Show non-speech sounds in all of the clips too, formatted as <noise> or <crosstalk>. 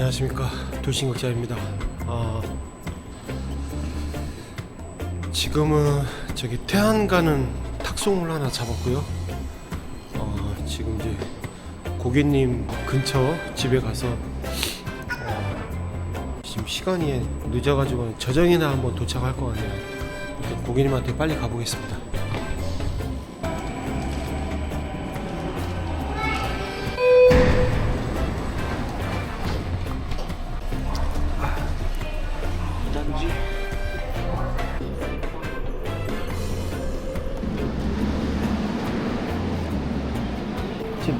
안녕하십니까 돌싱극자입니다. 아, 지금은 저기 태안 가는 탁송을 하나 잡았고요. 어, 지금 이제 고객님 근처 집에 가서 어, 지금 시간이 늦어가지고 저녁이나 한번 도착할 것 같네요. 고객님한테 빨리 가보겠습니다.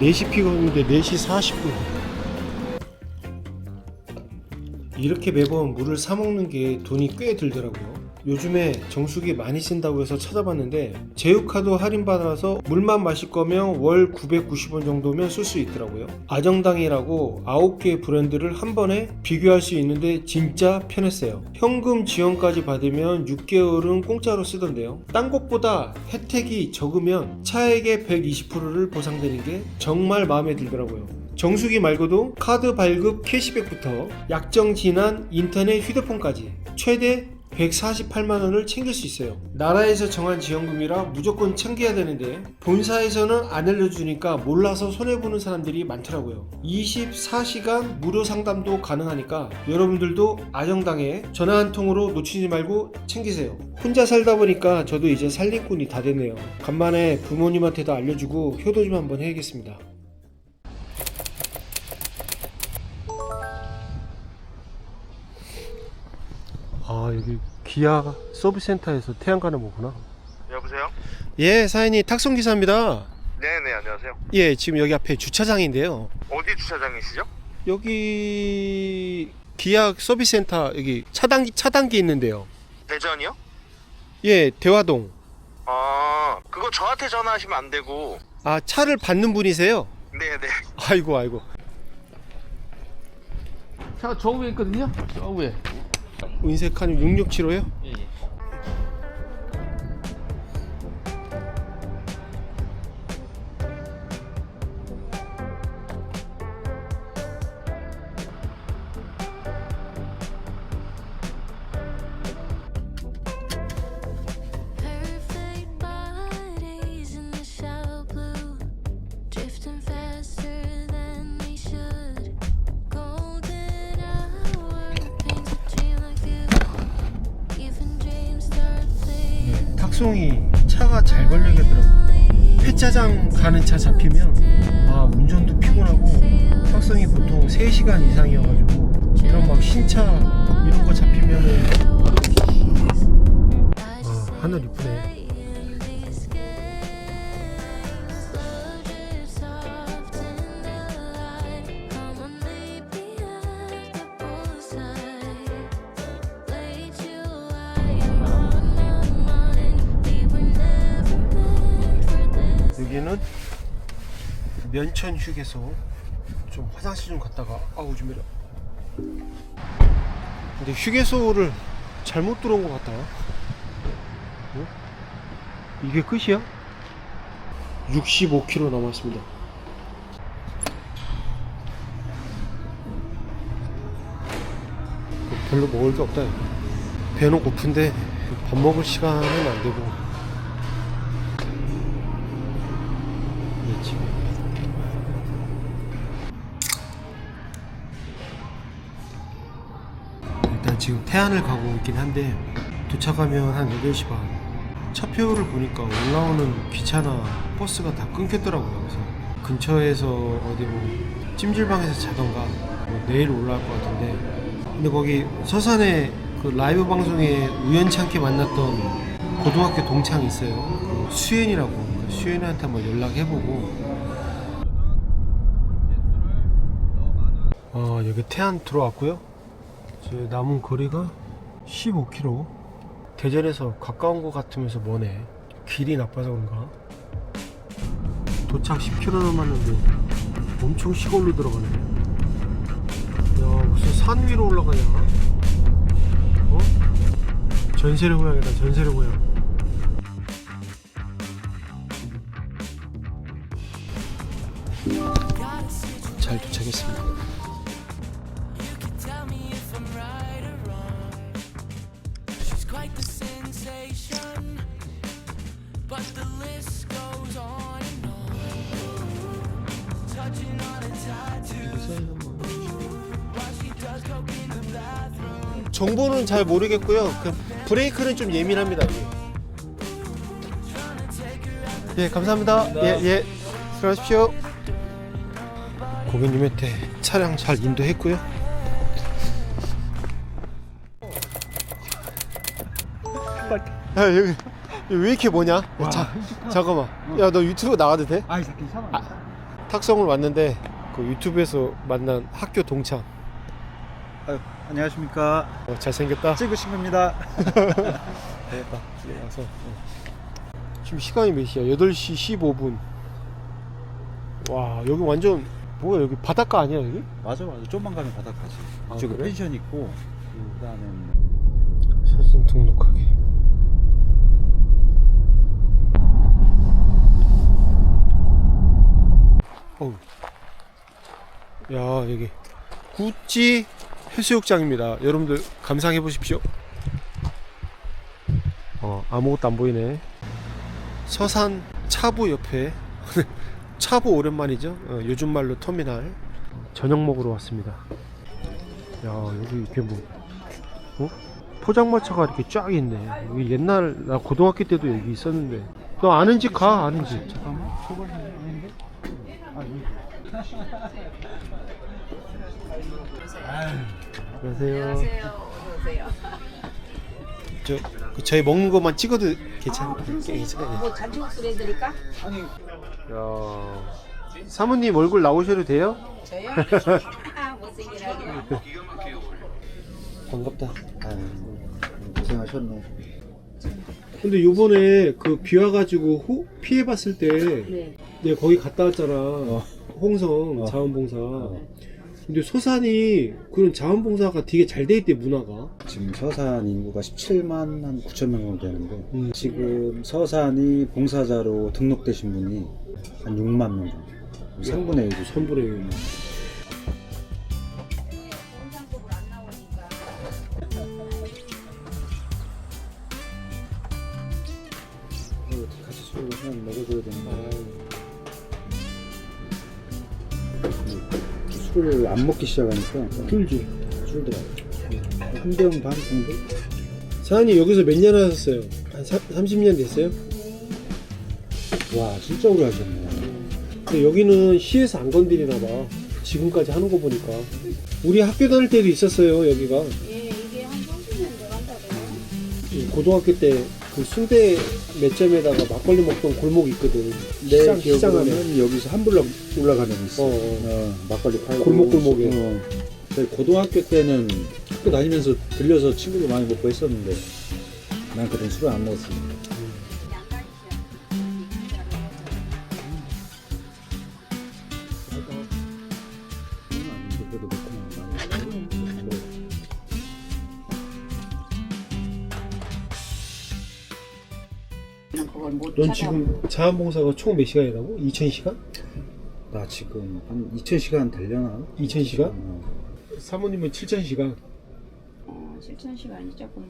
4시 피곤인데 4시 40분. 이렇게 매번 물을 사 먹는 게 돈이 꽤 들더라고요. 요즘에 정수기 많이 쓴다고 해서 찾아봤는데 제휴카드 할인받아서 물만 마실 거면 월 990원 정도면 쓸 수 있더라고요. 아정당이라고 9개의 브랜드를 한 번에 비교할 수 있는데 진짜 편했어요. 현금 지원까지 받으면 6개월은 공짜로 쓰던데요. 딴 곳보다 혜택이 적으면 차액의 120%를 보상되는 게 정말 마음에 들더라고요. 정수기 말고도 카드 발급 캐시백부터 약정 지난 인터넷 휴대폰까지 최대 148만 원을 챙길 수 있어요. 나라에서 정한 지원금이라 무조건 챙겨야 되는데 본사에서는 안 알려주니까 몰라서 손해보는 사람들이 많더라고요. 24시간 무료 상담도 가능하니까 여러분들도 아정당에 전화 한 통으로 놓치지 말고 챙기세요. 혼자 살다 보니까 저도 이제 살림꾼이 다 됐네요. 간만에 부모님한테도 알려주고 효도 좀 한번 해야겠습니다. 아 여기 기아 서비스 센터에서 태양 가는 거구나. 여보세요? 예, 사장님 탁송 기사입니다. 네네 안녕하세요. 예, 지금 여기 앞에 주차장인데요. 어디 주차장이시죠? 여기 기아 서비스 센터 여기 차단기 차단기 있는데요. 대전이요? 예, 대화동. 아 그거 저한테 전화하시면 안 되고 아, 차를 받는 분이세요? 네네 아이고, 아이고. 차가 저 위에 있거든요. 저 위에. 은색한 6675요? 예, 예. 예, 탁송이 차가 잘 걸리겠더라고요. 폐차장 가는 차 잡히면 아, 운전도 피곤하고 탁송이 보통 3시간 이상이어가지고 이런 막 신차 이런 거 잡히면은 아, 하늘 이쁘네. 면천 휴게소 좀 화장실 좀 갔다가 아우 좀 이래 근데 휴게소를 잘못 들어온 것 같다. 어? 이게 끝이야? 65km 남았습니다. 별로 먹을 게 없다. 배는 고픈데 밥 먹을 시간은 안 되고 지금 태안을 가고 있긴 한데 도착하면 한 8시 반. 차표를 보니까 올라오는 기차나 버스가 다 끊겼더라고요. 그래서 근처에서 어디 뭐 찜질방에서 자던가 뭐 내일 올라올 것 같은데 근데 거기 서산에 그 라이브 방송에 우연찮게 만났던 고등학교 동창이 있어요. 그 수연이라고 그 수연이한테 한번 연락해보고 어, 여기 태안 들어왔고요. 이제 남은 거리가 15km. 대전에서 가까운 것 같으면서 머네. 길이 나빠서 그런가? 도착 10km 남았는데 엄청 시골로 들어가네. 야, 무슨 산 위로 올라가냐? 어? 전세례 고향이다, 전세례 고향. 잘 도착했습니다. 정보는 잘 모르겠고요. 그 브레이크는 좀 예민합니다. 예, 감사합니다. 예, 예. 수고하십시오. 고객님한테 차량 잘 인도했고요. 야, 여기, 여기 왜 이렇게 뭐냐? 자, 잠깐만. 야, 너 유튜브 나가도 돼? 아이 괜찮아. 탁성을 왔는데 그 유튜브에서 만난 학교 동창. 아유, 안녕하십니까. 어, 잘생겼다. 찍으신 겁니다. <laughs> 되겠다. 와서 지금 시간이 몇 시야? 8시 15분. 와 여기 완전 뭐야 여기 바닷가 아니야 여기? 맞아 맞아. 좀만 가면 바닷가지. 아, 이쪽에 그래? 펜션 있고 음. 그다음에 뭐 사진 등록하기. 어우. 야 여기 구찌 해수욕장입니다. 여러분들 감상해 보십시오. 어 아무것도 안 보이네. 서산 차부 옆에 <laughs> 차부 오랜만이죠. 어, 요즘 말로 터미널 저녁 먹으러 왔습니다. 야 여기 이게 뭐 어? 포장마차가 이렇게 쫙 있네. 여기 옛날 나 고등학교 때도 여기 있었는데. 너 아는 집 가, 아는 집. 잠깐만. 아, 이 안녕하세요. 저, 그 저희 먹는 것만 찍어도 괜찮, 괜찮아요. 뭐 잔치국수 해드릴까? 야, 사모님 얼굴 나오셔도 돼요? 저요? <laughs> 아, 못생긴 하게. 반갑다. 아유, 고생하셨네. 근데 요번에 그 비 와가지고 호, 피해봤을 때 네. 내가 거기 갔다 왔잖아. 홍성 어. 자원봉사. 어. 근데 소산이 그런 자원봉사가 되게 잘 돼 있대 문화가. 지금 서산 인구가 17만 한 9천 명 정도 되는데 음. 지금 서산이 봉사자로 등록되신 분이 한 6만 명 정도. 3분의 1도 선불에 정상적으로 안 나오니까. 같이 술을 한 먹어줘야 되는데 술을 안 먹기 시작하니까 풀지. 술더라고 한 병 반 정도? 사장님 여기서 몇 년 하셨어요? 한 30년 됐어요? 와 진짜 오래 하셨네 근데 여기는 시에서 안 건드리나 봐. 지금까지 하는 거 보니까. 우리 학교 다닐 때도 있었어요, 여기가. 예, 이게 한 30년 돼간다고요? 이 고등학교 때 그 순대 몇 점에다가 막걸리 먹던 골목 있거든. 내 시장, 시장 안에. 기억으로는 여기서 한 블럭 올라가면 있어 어, 어, 어. 막걸리 팔고 골목골목에. 어. 저희 고등학교 때는 학교 다니면서 들려서 친구들 많이 먹고 했었는데 난 그런 술을 안 먹었습니다 넌. 지금 자원봉사가 총 몇 시간이라고? 2000시간? 나 지금 한 2000시간 되려나? 2000시간? 어. 사모님은 7000시간. 어, 7천 시간이 조금.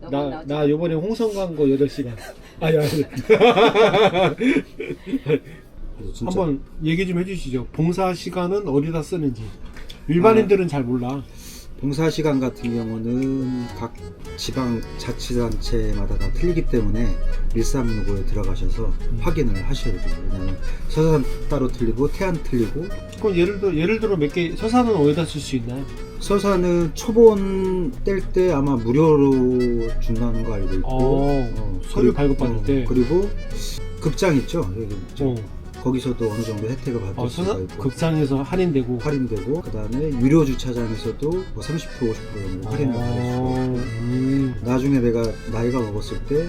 너무 나, 나지. 나 요번에 홍성 간 거 8시간. <laughs> 아니, 아니. 그래서 진짜 한번 얘기 좀 해주시죠. 봉사 시간은 어디다 쓰는지. 일반인들은 잘 몰라. 봉사 시간 같은 경우는 각 지방 자치단체마다 다 틀리기 때문에 1365에 들어가셔서 확인을 하셔야 돼요. 왜냐하면 서산 따로 틀리고 태안 틀리고 그럼 예를 들어, 예를 들어 몇 개, 서산은 어디다 쓸 수 있나요? 서산은 초본 뗄 때 아마 무료로 준다는 거 알고 있고 어, 어, 서류 그리고- 발급받을 어, 때. 그리고 극장 있죠. 여기 극장. 어, 거기서도 어느 정도 혜택을 받을 어 수가 있고 극장에서 할인되고. 할인되고 그 다음에 유료 주차장에서도 뭐 30% 50% 정도 할인을 받을 수가 있고 음. 나중에 내가 나이가 먹었을 때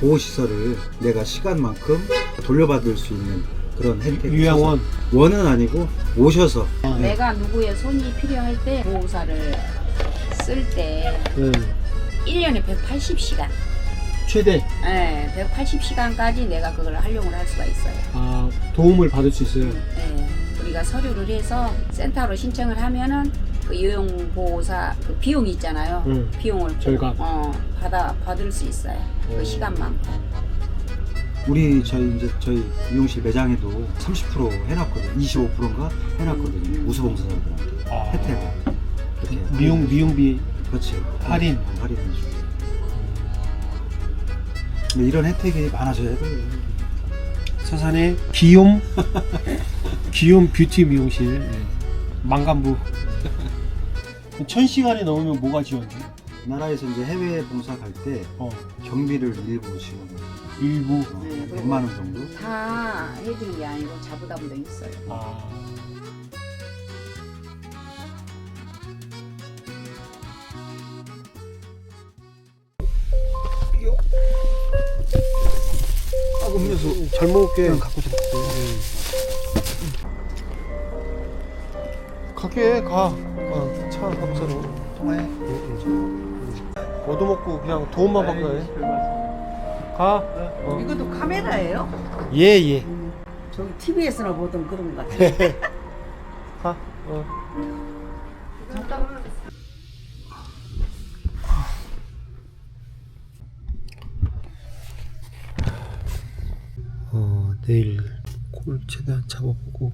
보호 시설을 내가 시간만큼 돌려받을 수 있는 그런 혜택 유양원. 원은 아니고 오셔서 내가 누구의 손이 필요할 때 보호사를 쓸때 네. 1년에 180시간. 최대. 예, 180시간까지 내가 그걸 활용을 할 수가 있어요. 아, 도움을 받을 수 있어요. 예, 우리가 서류를 해서 센터로 신청을 하면은 그 요양보호사 그 비용이 있잖아요. 응. 비용을 절감. 어 받아 받을 수 있어요. 그 시간만큼. 우리 저희 이제 저희 미용실 매장에도 30% 해놨거든요. 25%인가 해놨거든요. 우수봉사자들한테 아. 혜택을 이렇게 미용 미용비 그렇지 할인. 어, 할인해주고. 근데 이런 혜택이 많아져야 돼요. 서산의 기욤 <laughs> 기욤 뷰티 미용실 네. 망간부. 천 시간이 넘으면 뭐가 지원돼? 나라에서 이제 해외 봉사 갈 때 어 경비를 일부 지원. 일부. 어, 네, 그리고 100만 원 정도. 다 해주는 게 아니고 자부담도 있어요. 아. 음료수 잘 먹을게. 갖고 좀 갈게 가. 어, 차 감사로. 통화해. 얻어먹고 그냥 돈만 받고 해. 가. 어. 이것도 카메라예요? 예 예. 저기 TV에서나 보던 그런 것 같아요. <laughs> 가. 어. 어, 내일 콜 최대한 잡아보고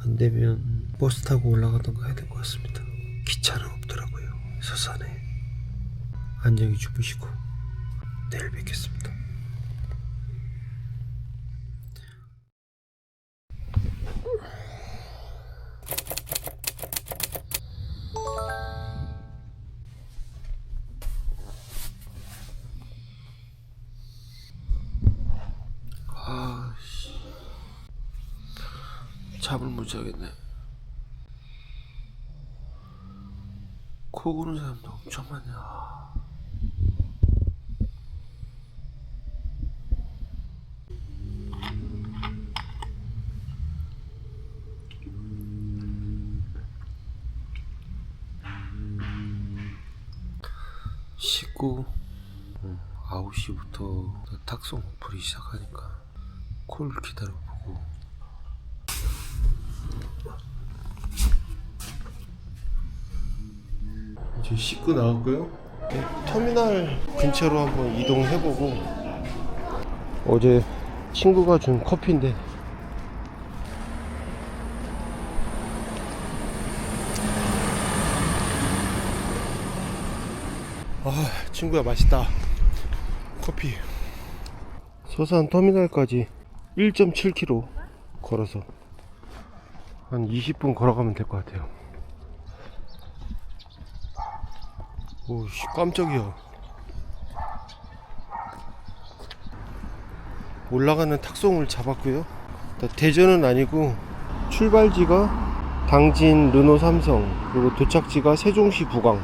안 되면 버스 타고 올라가던가 해야 될 것 같습니다. 기차는 없더라고요. 서산에. 안녕히 주무시고 내일 뵙겠습니다. 자겠네. 코 고는 사람도 엄청 많아. 씻고 9시부터 탁송 어플이 시작하니까 콜 기다려보고 이제 씻고 나왔고요. 네, 터미널 근처로 한번 이동해보고. 어제 친구가 준 커피인데. 아 친구야 맛있다. 커피. 서산 터미널까지 1.7km 걸어서 한 20분 걸어가면 될 것 같아요 오씨 깜짝이야. 올라가는 탁송을 잡았고요. 대전은 아니고 출발지가 당진 르노 삼성 그리고 도착지가 세종시 부강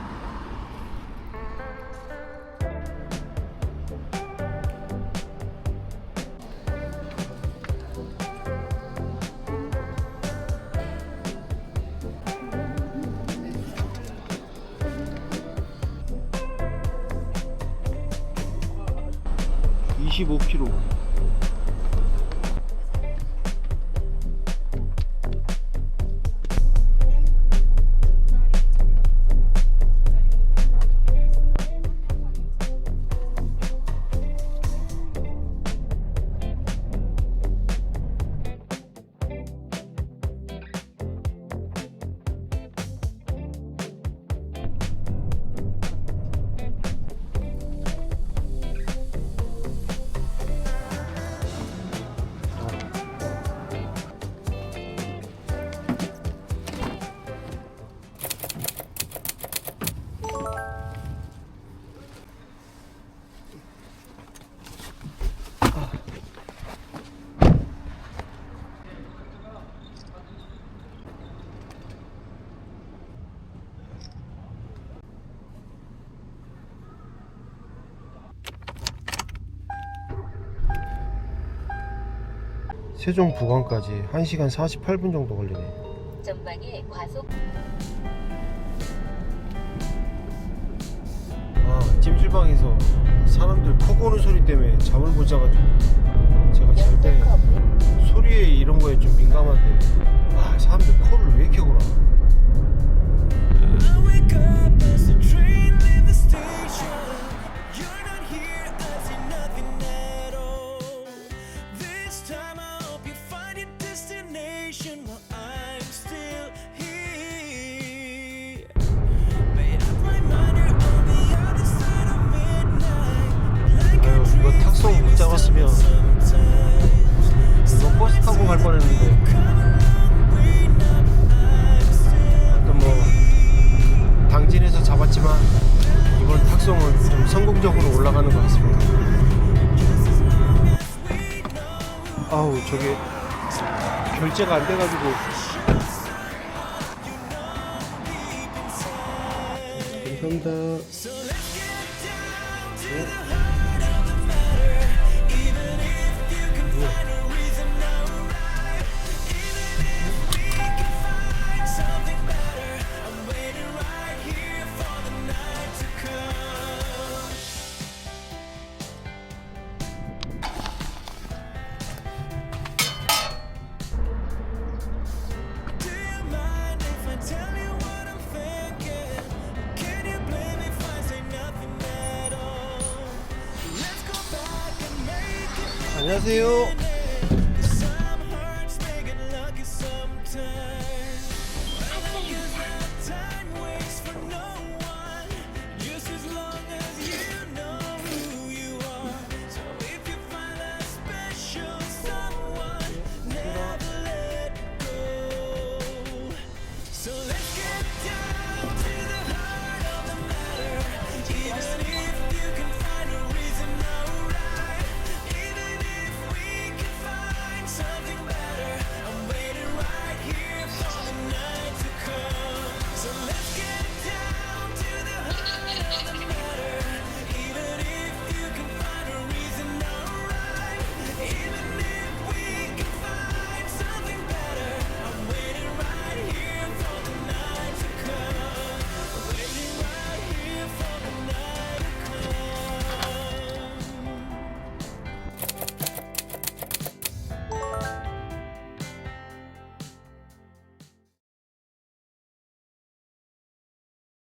세종 부강까지 1시간 48분 정도 걸리네. 전방에 과속 아, 찜질방에서 사람들 코 고는 소리 때문에 잠을 못 자가지고 제가 잘 때 소리에 이런 거에 좀 민감한데 아, 사람들 코를 왜 이렇게 골아? I wake up as the train leaves the station. 갈 뻔했는데. 하여튼 뭐 당진에서 잡았지만 이번 탁송은 좀 성공적으로 올라가는 것 같습니다. 아우 저게 결제가 안 돼가지고. 감사합니다. Do 牛